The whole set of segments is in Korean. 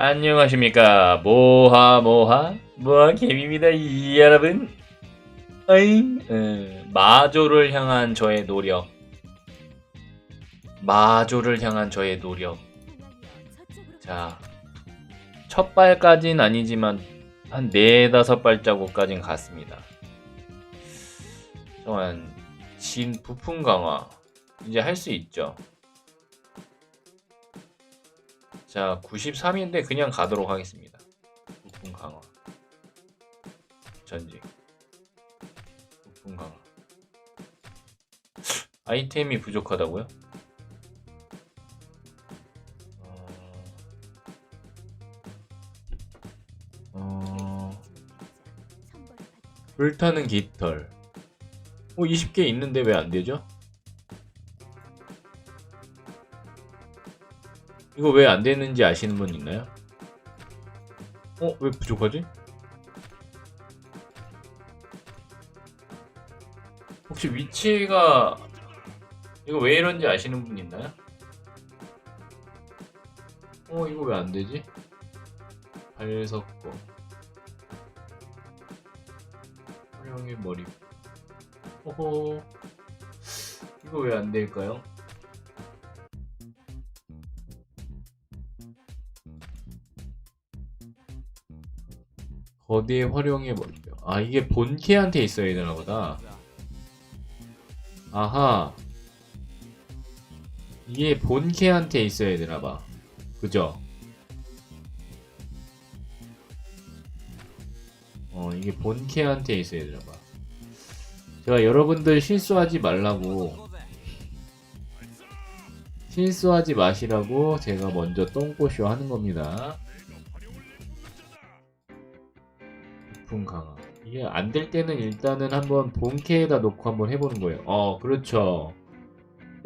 안녕하십니까. 모하 모하? 모하? 개미입니다 이 여러분. 어잉 음, 마조를 향한 저의 노력. 마조를 향한 저의 노력. 자 첫 발까진 아니지만 한 네다섯 발자국까진 갔습니다. 정한 진 부품 강화 이제 할 수 있죠 자, 93인데 그냥 가도록 하겠습니다. 부품 강화. 전직. 부품 강화. 아이템이 부족하다고요? 어... 어... 불타는 깃털. 어, 20개 있는데 왜 안 되죠? 이거 왜 안 되는지 아시는 분 있나요? 어? 왜 부족하지? 혹시 위치가 이거 왜 이런지 아시는 분 있나요? 어 이거 왜 안 되지? 발석거 활용의 머리 호호 이거 왜 안 될까요? 거대의 활용의 머리뼈. 아 이게 본캐한테 있어야 되나 보다. 아하. 이게 본캐한테 있어야 되나 봐. 그죠? 어 이게 본캐한테 있어야 되나 봐. 제가 여러분들 실수하지 말라고 실수하지 마시라고 제가 먼저 똥꼬쇼 하는 겁니다. 부품 강화. 이게 안 될 때는 일단은 한번 본캐에다 놓고 한번 해보는 거예요. 어, 그렇죠.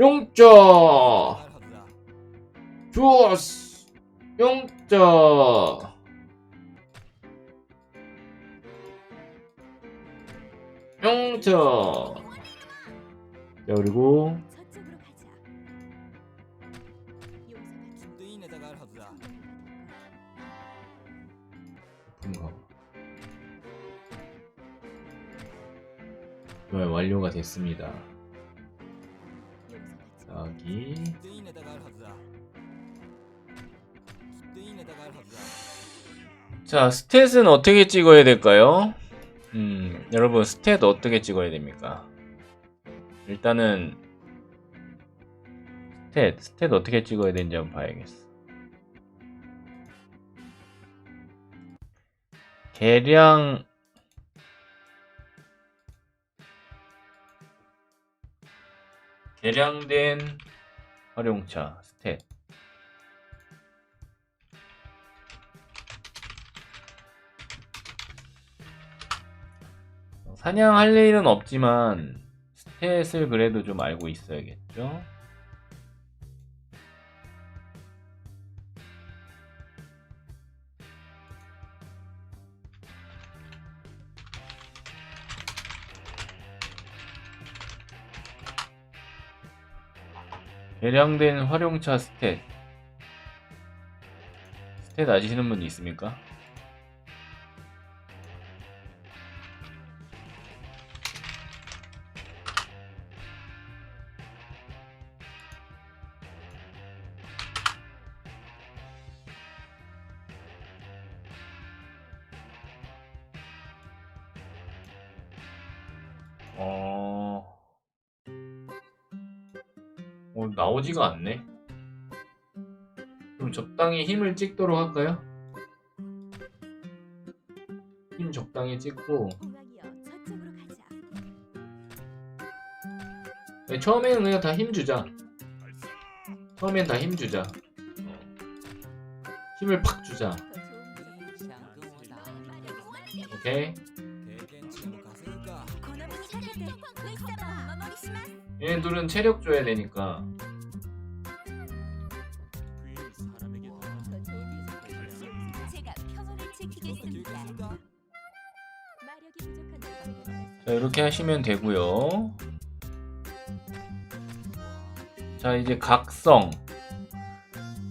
용자! 좋았어! 용자! 용자! 자, 그리고, 완료가 됐습니다. 여기 자 스탯은 어떻게 찍어야 될까요? 음 여러분 스탯 어떻게 찍어야 됩니까? 일단은 스탯 스탯 어떻게 찍어야 되는지 한번 봐야겠어. 계량 계량된 활용차, 스탯. 사냥할 일은 없지만 스탯을 그래도 좀 알고 있어야겠죠? 개량된 활용차 스탯 스탯 아시는 분 있습니까? 어, 나오지가 않네. 그럼 적당히 힘을 찍도록 할까요? 힘 적당히 찍고 네, 처음에는 그냥 다 힘 주자. 처음엔 다 힘 주자. 어. 힘을 팍 주자. 오케이. 얘네들은 체력 줘야 되니까. 자, 이렇게 하시면 되고요. 자, 이제 각성.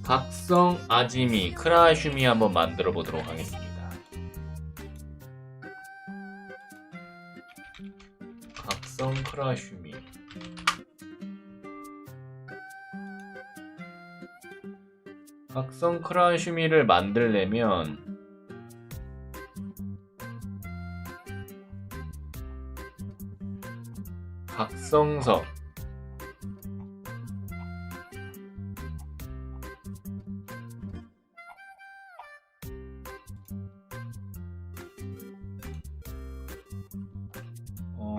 각성 아지미 크라슈미 한번 만들어 보도록 하겠습니다. 각성 크라슈미 각성 크라슈미를 만들려면 각성석 어...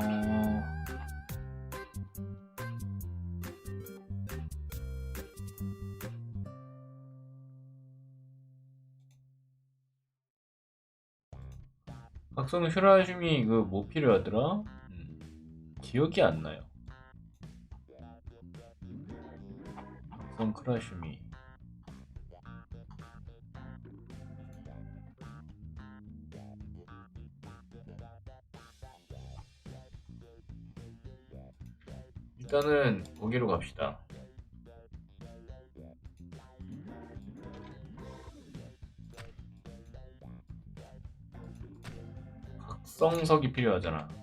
각성 슈라슈미 그뭐 필요하더라? 음, 기억이 안 나요. 각성 크라슈미 일단은 거기로 갑시다. 각성석이 필요하잖아.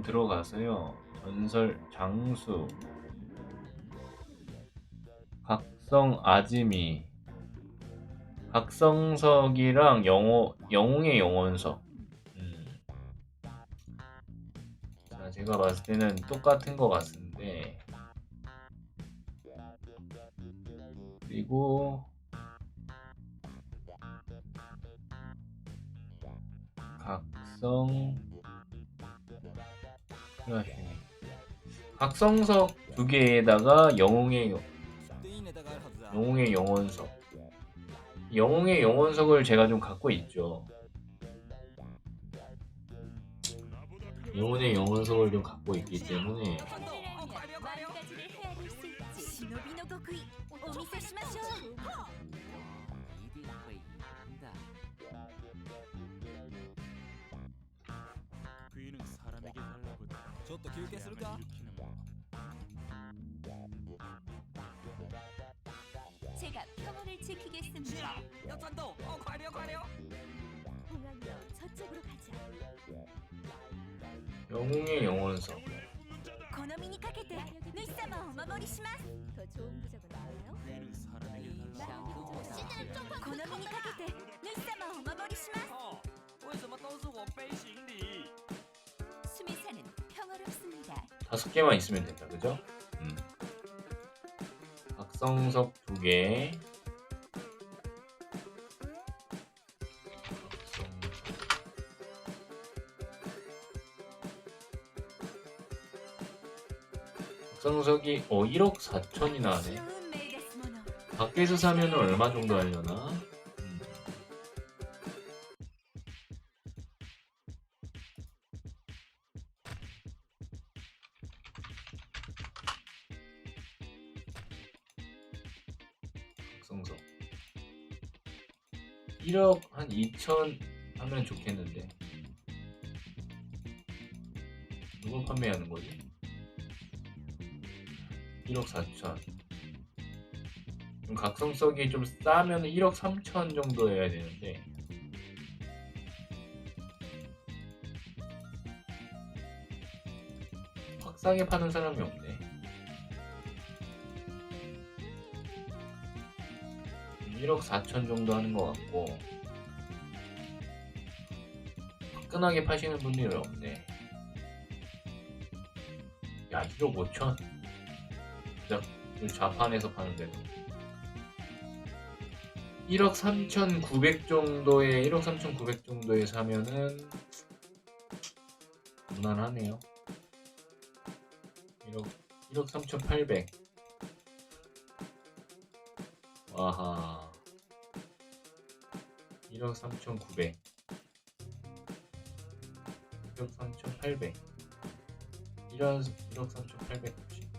도감 들어가서요. 전설 장수, 각성 아지미, 각성석이랑 영호, 영웅의 영혼석. 음. 자, 제가 봤을 때는 똑같은 것 같은데. 그리고 각성 생각하시네. 박성석 두 개에다가 영웅의 영웅의 영원석. 영웅의 영원석을 제가 좀 갖고 있죠. 영웅의 영원석을 좀 갖고 있기 때문에 ちょっと休憩するか 일으키는 법. 제가 평온을 지키겠습니다. 要战斗哦快点快点 공항이여 저쪽으로 가자. 영웅의 영혼석 この身にかけて主様をお守りします。더 좋은 부적은 뭐예요? 그이는 사람에게 달라붙어 この身にかけて主様をお守りします。哦为什么都是我背行李 다섯 개만 있으면 된다, 그죠? 음. 박성석 두 개. 박성석이 어 1억 4천이나 하네. 밖에서 사면 얼마 정도 하려나? 각성석 1억 한 2천 하면 좋겠는데. 누가 판매하는 거지? 1억 4천. 그럼 각성석이 좀 싸면 1억 3천 정도 해야 되는데. 확 싸게 파는 사람이 없네 1억 4천 정도 하는 것 같고 화끈하게 파시는 분들이 없네 야 1억 5천 진짜 그 자판에서 파는데도 1억 3,900 정도에 1억 3,900 정도에 사면은 무난하네요. 1억 1억 3,800. 와하. 1억 3,900. 1억 3,800 1억 1억 3,890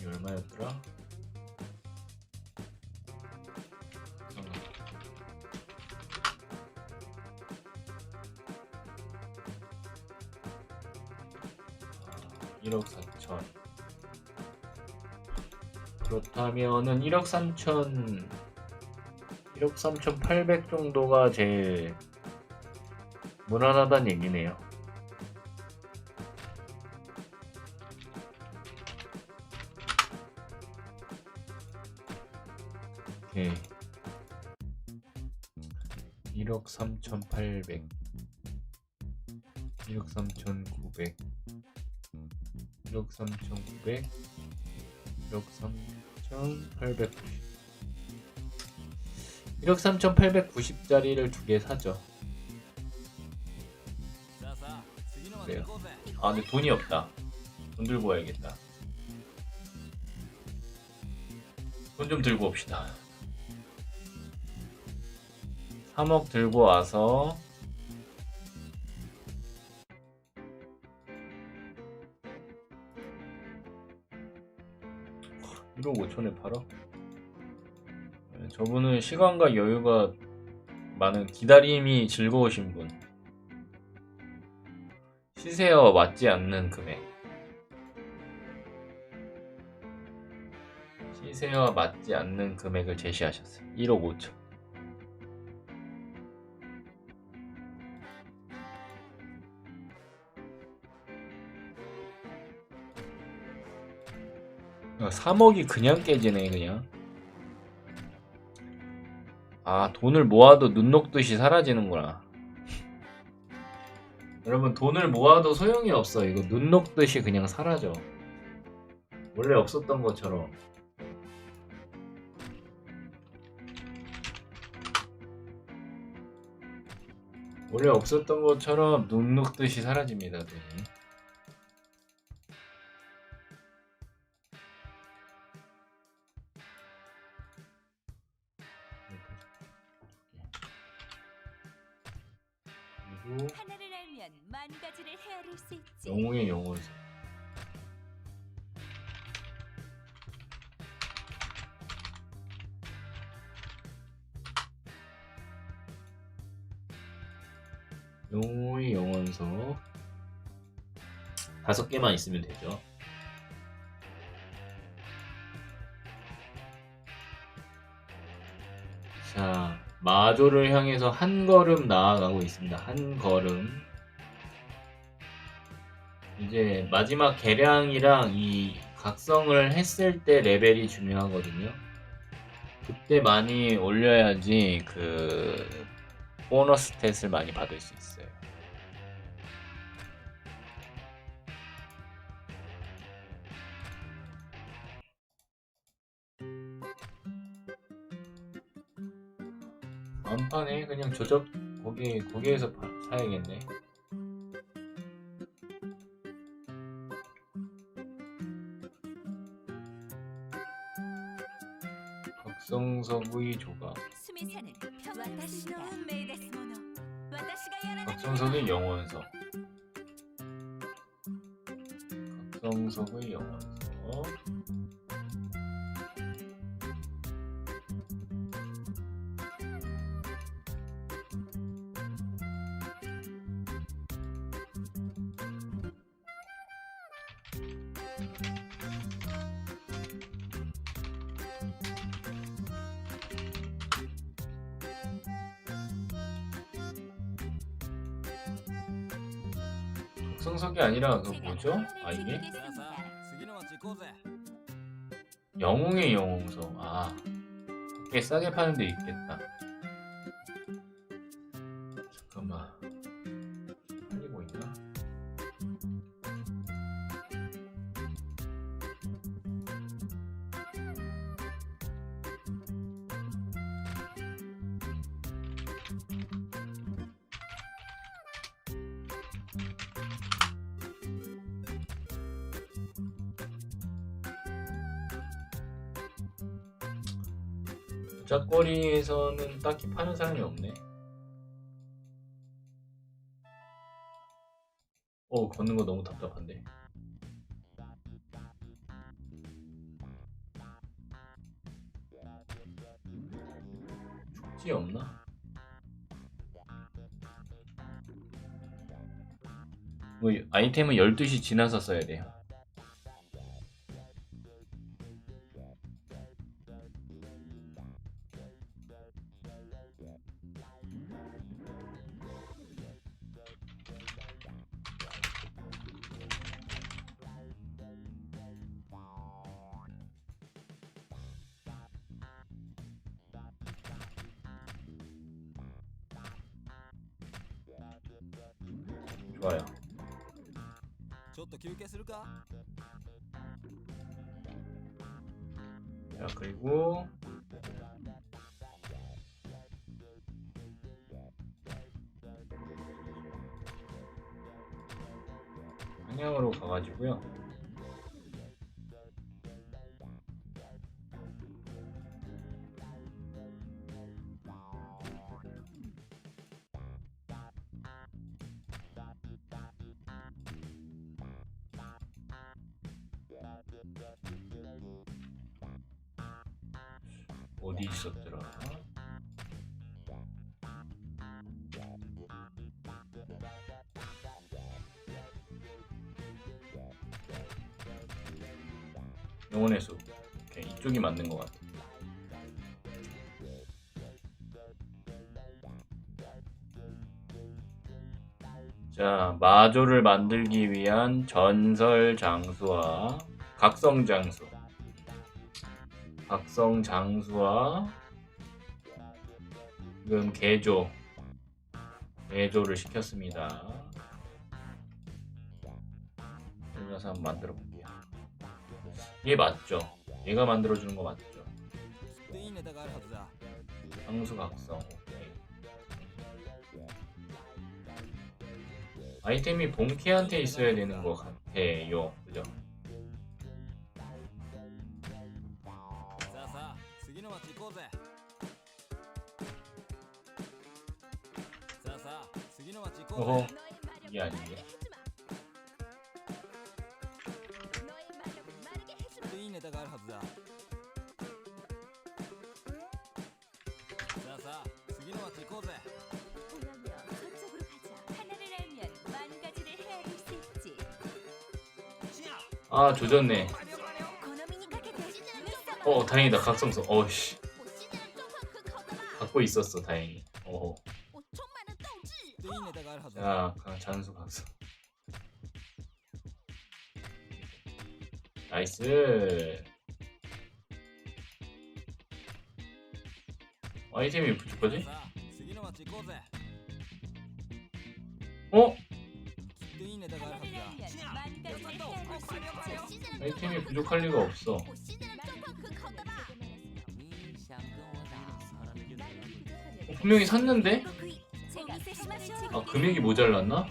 이 얼마였더라? 어. 아, 1억 4천 그렇다면은 1억 3천 1억 3천 8백 정도가 제일 무난하다는 얘기네요. 오케이. 1억 3,800 1억 3,900 1억 3,900 1억 3,890 1억 3,890짜리를 두 개 사죠. 그래요. 아 근데 돈이 없다. 돈 들고 와야겠다. 돈 좀 들고 옵시다. 3억 들고 와서 1억 5천에 팔아? 네, 저분은 시간과 여유가 많은 기다림이 즐거우신 분. 시세와 맞지 않는 금액. 시세와 맞지 않는 금액을 제시하셨어요. 1억 5천. 3억이 그냥 깨지네 그냥. 아 돈을 모아도 눈 녹듯이 사라지는구나. 여러분 돈을 모아도 소용이 없어. 이거 눈 녹듯이 그냥 사라져. 원래 없었던 것처럼. 원래 없었던 것처럼 눈 녹듯이 사라집니다. 돈이. 영웅의 영혼서 다섯 개만 있으면 되죠. 자, 마조를 향해서 한 걸음 나아가고 있습니다. 한 걸음. 이제 마지막 개량이랑 이 각성을 했을 때 레벨이 중요하거든요. 그때 많이 올려야지 그 보너스 탯을 많이 받을 수 있어요. 완판에 그냥 거기 거기에서 파- 사야겠네. 각성석의 조각. 수미사는 평화의 운명이 됐으모노. 私がやらなければ 각성석의 영원석. 각성석의 영원석. 승석이 아니라 그 뭐죠? 아 이게? 영웅의 영웅석 아 꽤 싸게 파는 데 있겠다 파는 사람이 없네. 어 걷는 거 너무 답답한데. 축지 없나? 뭐 아이템은 12시 지나서 써야 돼요. 좋아요. ちょっと休憩するか 자 그리고 한양으로 가가지고요. 영혼의 숲. 이쪽이 맞는 것 같아. 자, 마조를 만들기 위한 전설 장수와 각성 장수. 각성 장수와 지금 개조 개조를 시켰습니다. 여기 가서 한번 만들어 볼게요. 얘 맞죠? 얘가 만들어주는 거 맞죠? 상수각성 오케이. 아이템이 본캐한테 있어야 되는 것 같아요 그죠? 어허 이게 아닌데 Faydagar 자, 자, 스기노와 들코베. 공연며 저쪽으로 가자. 하나를 알면 만 가지를 헤아릴 수 있지. 아 조졌네. 어 다행이다. 각성서 어씨. 갖고 있었어 다행히. 아이템이 부족 거지? 어? 아이템이 부족할 리가 없어. 어, 분명히 샀는데? 아 금액이 모자랐나?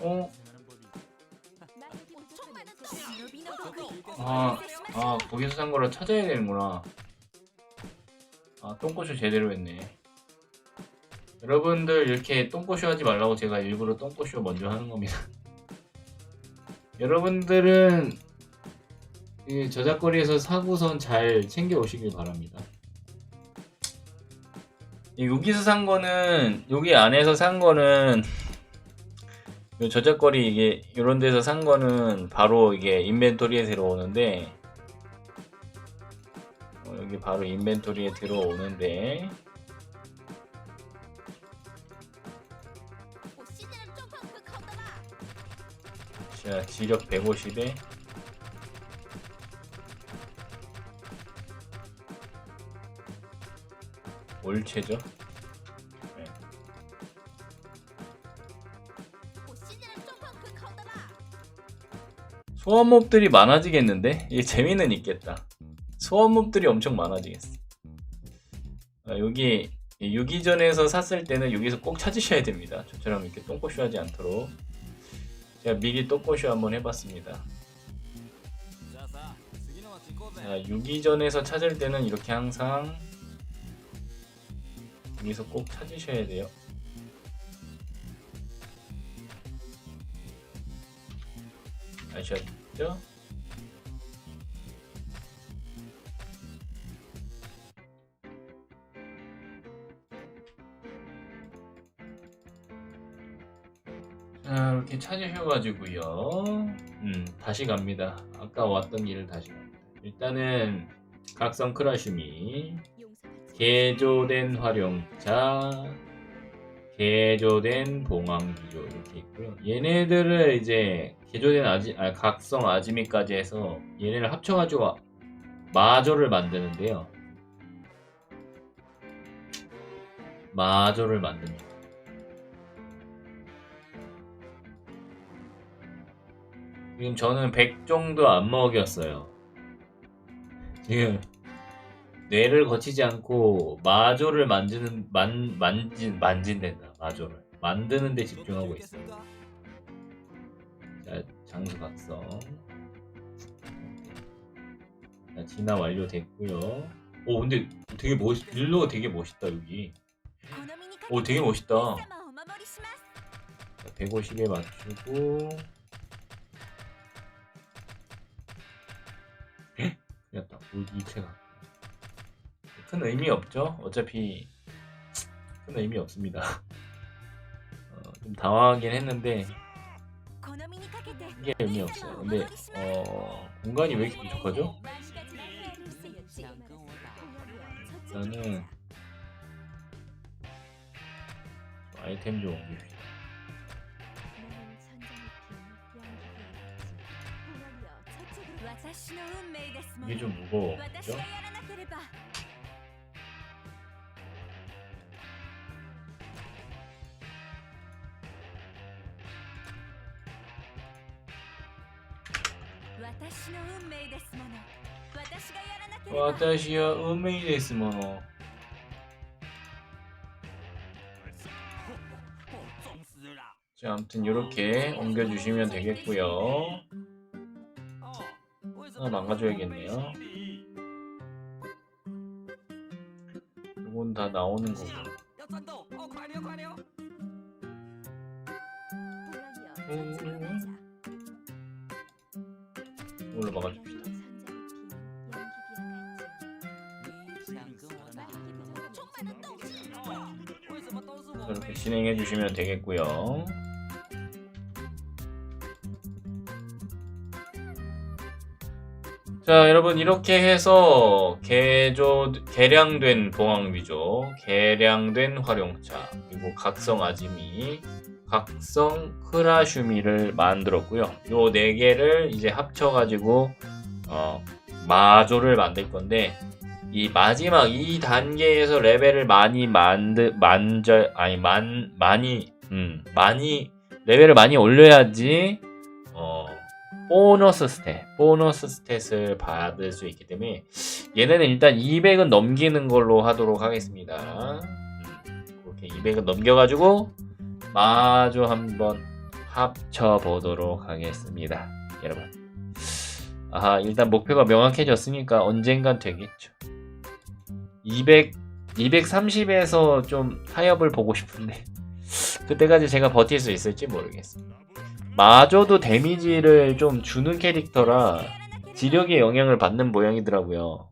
어? 아, 아 거기서 산 거라 찾아야 되는구나. 아, 똥꼬쇼 제대로 했네. 여러분들 이렇게 똥꼬쇼 하지 말라고 제가 일부러 똥꼬쇼 먼저 하는 겁니다. 여러분들은 이 저작거리에서 사고선 잘 챙겨 오시길 바랍니다. 여기서 산 거는 여기 안에서 산 거는 요 저작거리 이게 이런 데서 산 거는 바로 이게 인벤토리에 들어오는데 어, 여기 바로 인벤토리에 들어오는데. 자 지력 150에. 올체죠 소원몹들이 많아지겠는데? 이게 재미는 있겠다. 소원몹들이 엄청 많아지겠어. 아, 여기 유기전에서 샀을 때는 여기서 꼭 찾으셔야 됩니다. 저처럼 이렇게 똥꼬쇼 하지 않도록. 제가 미리 똥꼬쇼 한번 해봤습니다. 자, 유기전에서 찾을 때는 이렇게 항상 여기서 꼭 찾으셔야 돼요. 아셨죠? 자, 이렇게 찾으셔가지고요. 음, 다시 갑니다. 아까 왔던 길을 다시 갑니다. 일단은 각성 용서받지 개조된 활용자, 개조된 봉황기조 이렇게 있고요. 얘네들을 이제 개조된 아지, 아, 각성 아지미까지 해서 얘네를 합쳐가지고 마조를 만드는데요. 마조를 만듭니다. 지금 저는 100 정도 안 먹였어요. 지금 뇌를 거치지 않고 마조를 만지는 만 만진 만진댄다 마조를 만드는 데 집중하고 있어요. 장수각성. 자, 진화 완료됐고요. 오 근데 되게 멋 일로가 되게 멋있다 여기. 오 되게 멋있다. 150에 맞추고. 그렸다. 물기체 가큰 의미 없죠? 어차피 큰 의미 없습니다. 어, 좀 당황하긴 했는데. 크게 의미 없어요. 근데 어 공간이 왜 이렇게 부족하죠? 나는 아이템 좀 옮깁시다. 이게 좀 무거워. 그죠? らなければ 와타시야 운명이 됐으모노. 总死了 자, 아무튼 이렇게 옮겨주시면 되겠고요. 哦为什 하나 망가줘야겠네요. 이건 다 나오는 거고. 要战斗哦快溜快溜 이걸로 막아줍시다. 진행해 주시면 되겠고요. 자, 여러분 이렇게 해서 개조 개량된 봉황비조, 개량된 활용차, 그리고 각성 아지미, 각성 크라슈미를 만들었고요. 요 네 개를 이제 합쳐 가지고 어, 마조를 만들 건데 이 마지막 이 단계에서 레벨을 많이 만드 만져 아니 만 많이 음 많이 레벨을 많이 올려야지 어 보너스 스탯 보너스 스탯을 받을 수 있기 때문에 얘네는 일단 200은 넘기는 걸로 하도록 하겠습니다. 음, 그렇게 200은 넘겨가지고 마저 한번 합쳐 보도록 하겠습니다, 여러분. 아하 일단 목표가 명확해졌으니까 언젠간 되겠죠. 200 230에서 좀 타협을 보고 싶은데 그때까지 제가 버틸 수 있을지 모르겠습니다. 마저도 데미지를 좀 주는 캐릭터라 지력에 영향을 받는 모양이더라고요.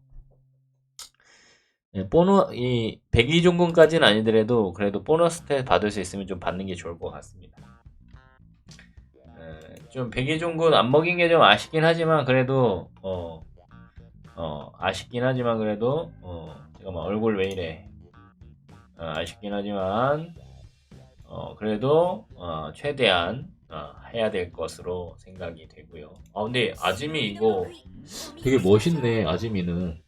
네, 보너 이 백의종군까지는 아니더라도 그래도 보너스 테 받을 수 있으면 좀 받는 게 좋을 것 같습니다. 네, 좀 백의종군 안 먹인 게 좀 아쉽긴 하지만 그래도 어, 어 아쉽긴 하지만 그래도 어 잠깐만 뭐 얼굴 왜 이래. 아, 쉽긴 하지만 어, 그래도 어, 최대한 어, 해야 될 것으로 생각이 되고요. 아 근데 아지미 이거 되게 멋있네 아지미는.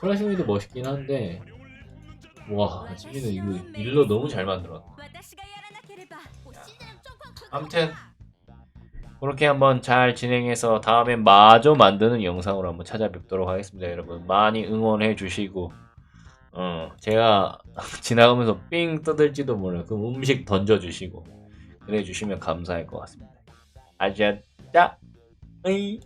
플라시미도 멋있긴 한데 와 아지미는 이거 일러 너무 잘 만들었다. 아무튼 그렇게 한번 잘 진행해서 다음에 마저 만드는 영상으로 한번 찾아뵙도록 하겠습니다, 여러분. 많이 응원해 주시고, 어, 제가 지나가면서 삥 떠들지도 몰라요. 그 음식 던져주시고, 그래 주시면 감사할 것 같습니다. 아자짜, 으이.